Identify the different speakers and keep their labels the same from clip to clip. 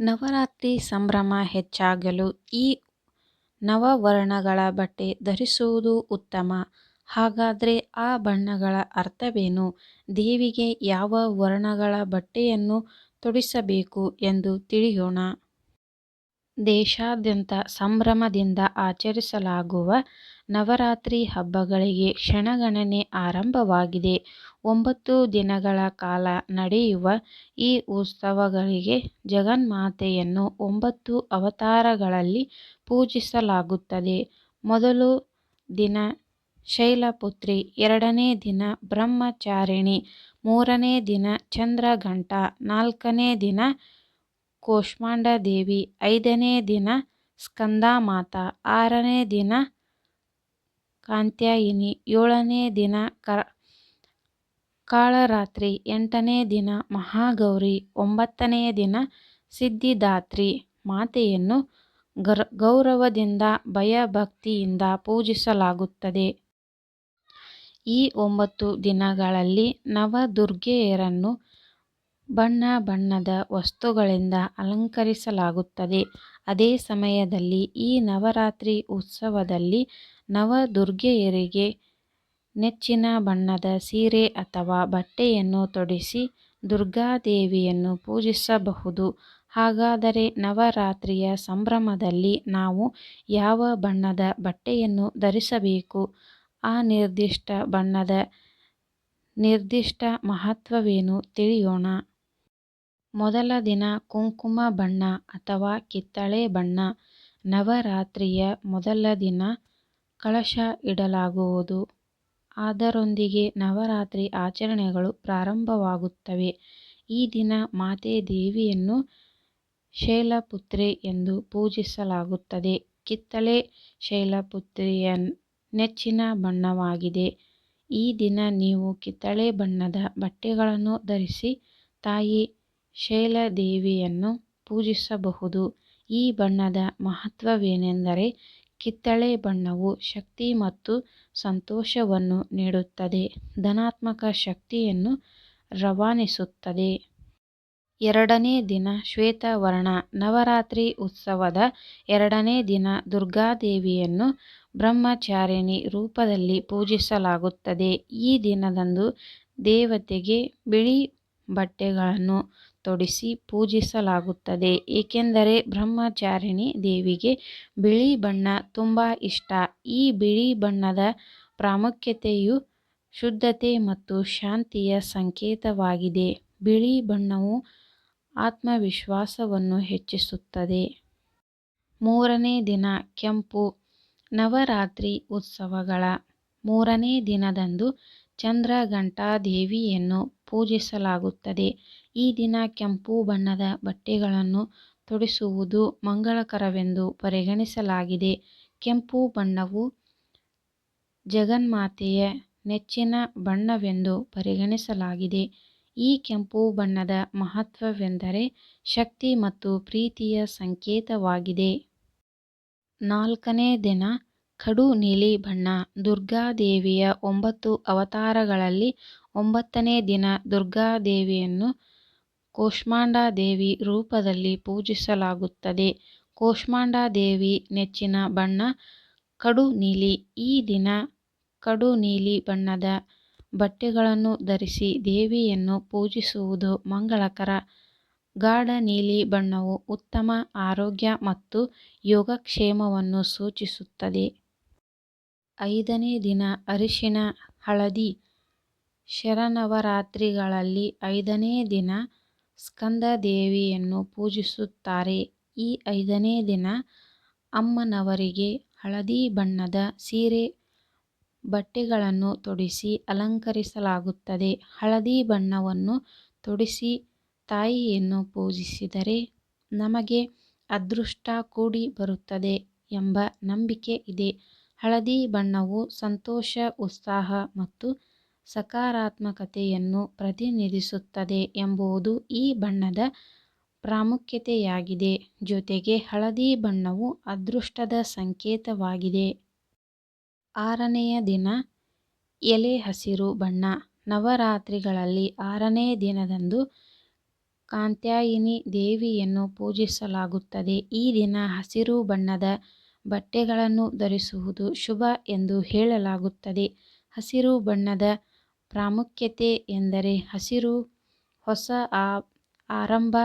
Speaker 1: ನವರಾತ್ರಿ ಸಂಭ್ರಮ ಹೆಚ್ಚಾಗಲು ಈ ನವವರ್ಣಗಳ ಬಟ್ಟೆ ಧರಿಸುವುದು ಉತ್ತಮ. ಹಾಗಾದ್ರೆ ಆ ಬಣ್ಣಗಳ ಅರ್ಥವೇನು? ದೇವಿಗೆ ಯಾವ ವರ್ಣಗಳ ಬಟ್ಟೆಯನ್ನು ತೊಡಿಸಬೇಕು ಎಂದು ತಿಳಿಯೋಣ. ದೇಶಾದ್ಯಂತ ಸಂಭ್ರಮದಿಂದ ಆಚರಿಸಲಾಗುವ ನವರಾತ್ರಿ ಹಬ್ಬಗಳಿಗೆ ಕ್ಷಣಗಣನೆ ಆರಂಭವಾಗಿದೆ. ಒಂಬತ್ತು ದಿನಗಳ ಕಾಲ ನಡೆಯುವ ಈ ಉತ್ಸವಗಳಿಗೆ ಜಗನ್ಮಾತೆಯನ್ನು ಒಂಬತ್ತು ಅವತಾರಗಳಲ್ಲಿ ಪೂಜಿಸಲಾಗುತ್ತದೆ. ಮೊದಲು ದಿನ ಶೈಲಪುತ್ರಿ, ಎರಡನೇ ದಿನ ಬ್ರಹ್ಮಚಾರಿಣಿ, ಮೂರನೇ ದಿನ ಚಂದ್ರಘಂಟಾ, ನಾಲ್ಕನೇ ದಿನ ಕೋಷ್ಮಾಂಡದೇವಿ ಐದನೇ ದಿನ ಸ್ಕಂದಮಾತಾ, ಆರನೇ ದಿನ ಕಾಂತ್ಯಾಯಿನಿ ಏಳನೇ ದಿನ ಕಾಳರಾತ್ರಿ, ಎಂಟನೇ ದಿನ ಮಹಾಗೌರಿ, ಒಂಬತ್ತನೆಯ ದಿನ ಸಿದ್ಧಿದಾತ್ರಿ. ಮಾತೆಯನ್ನು ಗೌರವದಿಂದ ಭಯಭಕ್ತಿಯಿಂದ ಪೂಜಿಸಲಾಗುತ್ತದೆ. ಈ ಒಂಬತ್ತು ದಿನಗಳಲ್ಲಿ ನವದುರ್ಗೆಯರನ್ನು ಬಣ್ಣ ಬಣ್ಣದ ವಸ್ತುಗಳಿಂದ ಅಲಂಕರಿಸಲಾಗುತ್ತದೆ. ಅದೇ ಸಮಯದಲ್ಲಿ ಈ ನವರಾತ್ರಿ ಉತ್ಸವದಲ್ಲಿ ನವದುರ್ಗೆಯರಿಗೆ ನೆಚ್ಚಿನ ಬಣ್ಣದ ಸೀರೆ ಅಥವಾ ಬಟ್ಟೆಯನ್ನು ತೊಡಿಸಿ ದುರ್ಗಾದೇವಿಯನ್ನು ಪೂಜಿಸಬಹುದು. ಹಾಗಾದರೆ ನವರಾತ್ರಿಯ ಸಂಭ್ರಮದಲ್ಲಿ ನಾವು ಯಾವ ಬಣ್ಣದ ಬಟ್ಟೆಯನ್ನು ಧರಿಸಬೇಕು? ಆ ನಿರ್ದಿಷ್ಟ ಬಣ್ಣದ ನಿರ್ದಿಷ್ಟ ಮಹತ್ವವೇನು ತಿಳಿಯೋಣ. ಮೊದಲ ದಿನ ಕುಂಕುಮ ಬಣ್ಣ ಅಥವಾ ಕಿತ್ತಳೆ ಬಣ್ಣ. ನವರಾತ್ರಿಯ ಮೊದಲ ದಿನ ಕಳಶ ಇಡಲಾಗುವುದು. ಅದರೊಂದಿಗೆ ನವರಾತ್ರಿ ಆಚರಣೆಗಳು ಪ್ರಾರಂಭವಾಗುತ್ತವೆ. ಈ ದಿನ ಮಾತೆ ದೇವಿಯನ್ನು ಶೈಲಪುತ್ರಿ ಎಂದು ಪೂಜಿಸಲಾಗುತ್ತದೆ. ಕಿತ್ತಳೆ ಶೈಲಪುತ್ರಿಯ ನೆಚ್ಚಿನ ಬಣ್ಣವಾಗಿದೆ. ಈ ದಿನ ನೀವು ಕಿತ್ತಳೆ ಬಣ್ಣದ ಬಟ್ಟೆಗಳನ್ನು ಧರಿಸಿ ತಾಯಿ ಶೈಲದೇವಿಯನ್ನು ಪೂಜಿಸಬಹುದು. ಈ ಬಣ್ಣದ ಮಹತ್ವವೇನೆಂದರೆ ಕಿತ್ತಳೆ ಬಣ್ಣವು ಶಕ್ತಿ ಮತ್ತು ಸಂತೋಷವನ್ನು ನೀಡುತ್ತದೆ, ಧನಾತ್ಮಕ ಶಕ್ತಿಯನ್ನು ರವಾನಿಸುತ್ತದೆ. ಎರಡನೇ ದಿನ ಶ್ವೇತವರ್ಣ. ನವರಾತ್ರಿ ಉತ್ಸವದ ಎರಡನೇ ದಿನ ದುರ್ಗಾದೇವಿಯನ್ನು ಬ್ರಹ್ಮಚಾರಿಣಿ ರೂಪದಲ್ಲಿ ಪೂಜಿಸಲಾಗುತ್ತದೆ. ಈ ದಿನದಂದು ದೇವತೆಗೆ ಬಿಳಿ ಬಟ್ಟೆಗಳನ್ನು ತೊಡಿಸಿ ಪೂಜಿಸಲಾಗುತ್ತದೆ. ಏಕೆಂದರೆ ಬ್ರಹ್ಮಚಾರಿಣಿ ದೇವಿಗೆ ಬಿಳಿ ಬಣ್ಣ ತುಂಬ ಇಷ್ಟ. ಈ ಬಿಳಿ ಬಣ್ಣದ ಪ್ರಾಮುಖ್ಯತೆಯು ಶುದ್ಧತೆ ಮತ್ತು ಶಾಂತಿಯ ಸಂಕೇತವಾಗಿದೆ. ಬಿಳಿ ಬಣ್ಣವು ಆತ್ಮವಿಶ್ವಾಸವನ್ನು ಹೆಚ್ಚಿಸುತ್ತದೆ. ಮೂರನೇ ದಿನ ಕೆಂಪು. ನವರಾತ್ರಿ ಉತ್ಸವಗಳ ಮೂರನೇ ದಿನದಂದು ಚಂದ್ರಘಂಟಾದೇವಿಯನ್ನು ಪೂಜಿಸಲಾಗುತ್ತದೆ. ಈ ದಿನ ಕೆಂಪು ಬಣ್ಣದ ಬಟ್ಟೆಗಳನ್ನು ತೊಡಿಸುವುದು ಮಂಗಳಕರವೆಂದು ಪರಿಗಣಿಸಲಾಗಿದೆ. ಕೆಂಪು ಬಣ್ಣವು ಜಗನ್ಮಾತೆಯ ನೆಚ್ಚಿನ ಬಣ್ಣವೆಂದು ಪರಿಗಣಿಸಲಾಗಿದೆ. ಈ ಕೆಂಪು ಬಣ್ಣದ ಮಹತ್ವವೆಂದರೆ ಶಕ್ತಿ ಮತ್ತು ಪ್ರೀತಿಯ ಸಂಕೇತವಾಗಿದೆ. ನಾಲ್ಕನೇ ದಿನ ಕಡು ನೀಲಿ ಬಣ್ಣ. ದುರ್ಗಾದೇವಿಯ ಒಂಬತ್ತು ಅವತಾರಗಳಲ್ಲಿ ಒಂಬತ್ತನೇ ದಿನ ದುರ್ಗಾದೇವಿಯನ್ನು ಕೂಷ್ಮಾಂಡಾದೇವಿ ರೂಪದಲ್ಲಿ ಪೂಜಿಸಲಾಗುತ್ತದೆ. ಕೂಷ್ಮಾಂಡಾದೇವಿ ನೆಚ್ಚಿನ ಬಣ್ಣ ಕಡು ನೀಲಿ. ಈ ದಿನ ಕಡು ನೀಲಿ ಬಣ್ಣದ ಬಟ್ಟೆಗಳನ್ನು ಧರಿಸಿ ದೇವಿಯನ್ನು ಪೂಜಿಸುವುದು ಮಂಗಳಕರ. ಗಾಢ ನೀಲಿ ಬಣ್ಣವು ಉತ್ತಮ ಆರೋಗ್ಯ ಮತ್ತು ಯೋಗಕ್ಷೇಮವನ್ನು ಸೂಚಿಸುತ್ತದೆ. ಐದನೇ ದಿನ ಅರಿಶಿನ ಹಳದಿ. ಶರನವರಾತ್ರಿಗಳಲ್ಲಿ ಐದನೇ ದಿನ ಸ್ಕಂದ ದೇವಿಯನ್ನು ಪೂಜಿಸುತ್ತಾರೆ. ಈ ಐದನೇ ದಿನ ಅಮ್ಮನವರಿಗೆ ಹಳದಿ ಬಣ್ಣದ ಸೀರೆ, ಬಟ್ಟೆಗಳನ್ನು ತೊಡಿಸಿ ಅಲಂಕರಿಸಲಾಗುತ್ತದೆ. ಹಳದಿ ಬಣ್ಣವನ್ನು ತೊಡಿಸಿ ತಾಯಿಯನ್ನು ಪೂಜಿಸಿದರೆ ನಮಗೆ ಅದೃಷ್ಟ ಕೂಡಿ ಬರುತ್ತದೆ ಎಂಬ ನಂಬಿಕೆ ಇದೆ. ಹಳದಿ ಬಣ್ಣವು ಸಂತೋಷ, ಉತ್ಸಾಹ ಮತ್ತು ಸಕಾರಾತ್ಮಕತೆಯನ್ನು ಪ್ರತಿನಿಧಿಸುತ್ತದೆ ಎಂಬುದು ಈ ಬಣ್ಣದ ಪ್ರಾಮುಖ್ಯತೆಯಾಗಿದೆ. ಜೊತೆಗೆ ಹಳದಿ ಬಣ್ಣವು ಅದೃಷ್ಟದ ಸಂಕೇತವಾಗಿದೆ. ಆರನೆಯ ದಿನ ಎಲೆ ಹಸಿರು ಬಣ್ಣ. ನವರಾತ್ರಿಗಳಲ್ಲಿ ಆರನೇ ದಿನದಂದು ಕಾಂತ್ಯಾಯಿನಿ ದೇವಿಯನ್ನು ಪೂಜಿಸಲಾಗುತ್ತದೆ. ಈ ದಿನ ಹಸಿರು ಬಣ್ಣದ ಬಟ್ಟೆಗಳನ್ನು ಧರಿಸುವುದು ಶುಭ ಎಂದು ಹೇಳಲಾಗುತ್ತದೆ. ಹಸಿರು ಬಣ್ಣದ ಪ್ರಾಮುಖ್ಯತೆ ಎಂದರೆ ಹಸಿರು ಹೊಸ ಆರಂಭ,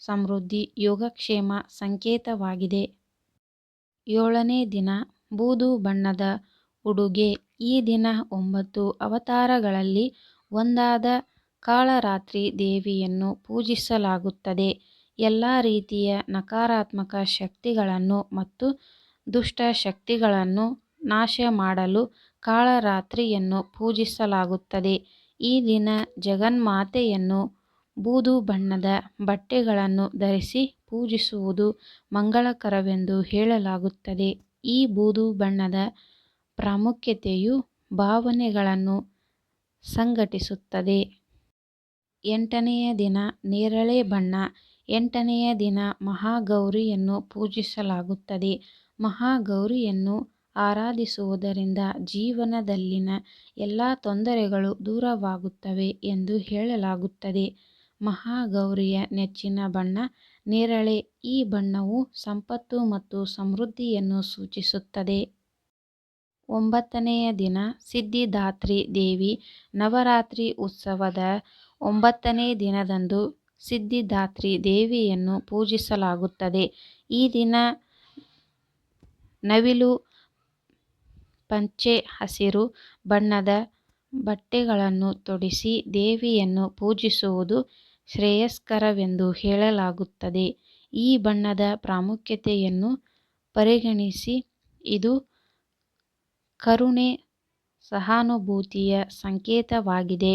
Speaker 1: ಸಮೃದ್ಧಿ, ಯೋಗಕ್ಷೇಮ ಸಂಕೇತವಾಗಿದೆ. ಏಳನೇ ದಿನ ಬೂದು ಬಣ್ಣದ ಉಡುಗೆ ಈ ದಿನ ಒಂಬತ್ತು ಅವತಾರಗಳಲ್ಲಿ ಒಂದಾದ ಕಾಳರಾತ್ರಿ ದೇವಿಯನ್ನು ಪೂಜಿಸಲಾಗುತ್ತದೆ. ಎಲ್ಲ ರೀತಿಯ ನಕಾರಾತ್ಮಕ ಶಕ್ತಿಗಳನ್ನು ಮತ್ತು ದುಷ್ಟ ಶಕ್ತಿಗಳನ್ನು ನಾಶ ಮಾಡಲು ಕಾಳರಾತ್ರಿಯನ್ನು ಪೂಜಿಸಲಾಗುತ್ತದೆ. ಈ ದಿನ ಜಗನ್ಮಾತೆಯನ್ನು ಬೂದು ಬಣ್ಣದ ಬಟ್ಟೆಗಳನ್ನು ಧರಿಸಿ ಪೂಜಿಸುವುದು ಮಂಗಳಕರವೆಂದು ಹೇಳಲಾಗುತ್ತದೆ. ಈ ಬೂದು ಬಣ್ಣದ ಪ್ರಾಮುಖ್ಯತೆಯು ಭಾವನೆಗಳನ್ನು ಸಂಘಟಿಸುತ್ತದೆ. ಎಂಟನೆಯ ದಿನ ನೇರಳೆ ಬಣ್ಣ, ಎಂಟನೆಯ ದಿನ ಮಹಾಗೌರಿಯನ್ನು ಪೂಜಿಸಲಾಗುತ್ತದೆ. ಮಹಾಗೌರಿಯನ್ನು ಆರಾಧಿಸುವುದರಿಂದ ಜೀವನದಲ್ಲಿನ ಎಲ್ಲ ತೊಂದರೆಗಳು ದೂರವಾಗುತ್ತವೆ ಎಂದು ಹೇಳಲಾಗುತ್ತದೆ. ಮಹಾಗೌರಿಯ ನೆಚ್ಚಿನ ಬಣ್ಣ ನೇರಳೆ ಈ ಬಣ್ಣವು ಸಂಪತ್ತು ಮತ್ತು ಸಮೃದ್ಧಿಯನ್ನು ಸೂಚಿಸುತ್ತದೆ. ಒಂಬತ್ತನೆಯ ದಿನ ಸಿದ್ಧಿದಾತ್ರಿ ದೇವಿ ನವರಾತ್ರಿ ಉತ್ಸವದ ಒಂಬತ್ತನೇ ದಿನದಂದು ಸಿದ್ಧಿದಾತ್ರಿ ದೇವಿಯನ್ನು ಪೂಜಿಸಲಾಗುತ್ತದೆ. ಈ ದಿನ ನವಿಲು ಪಂಚೆ ಹಸಿರು ಬಣ್ಣದ ಬಟ್ಟೆಗಳನ್ನು ತೊಡಿಸಿ ದೇವಿಯನ್ನು ಪೂಜಿಸುವುದು ಶ್ರೇಯಸ್ಕರವೆಂದು ಹೇಳಲಾಗುತ್ತದೆ. ಈ ಬಣ್ಣದ ಪ್ರಾಮುಖ್ಯತೆಯನ್ನು ಪರಿಗಣಿಸಿ ಇದು ಕರುಣೆ, ಸಹಾನುಭೂತಿಯ ಸಂಕೇತವಾಗಿದೆ.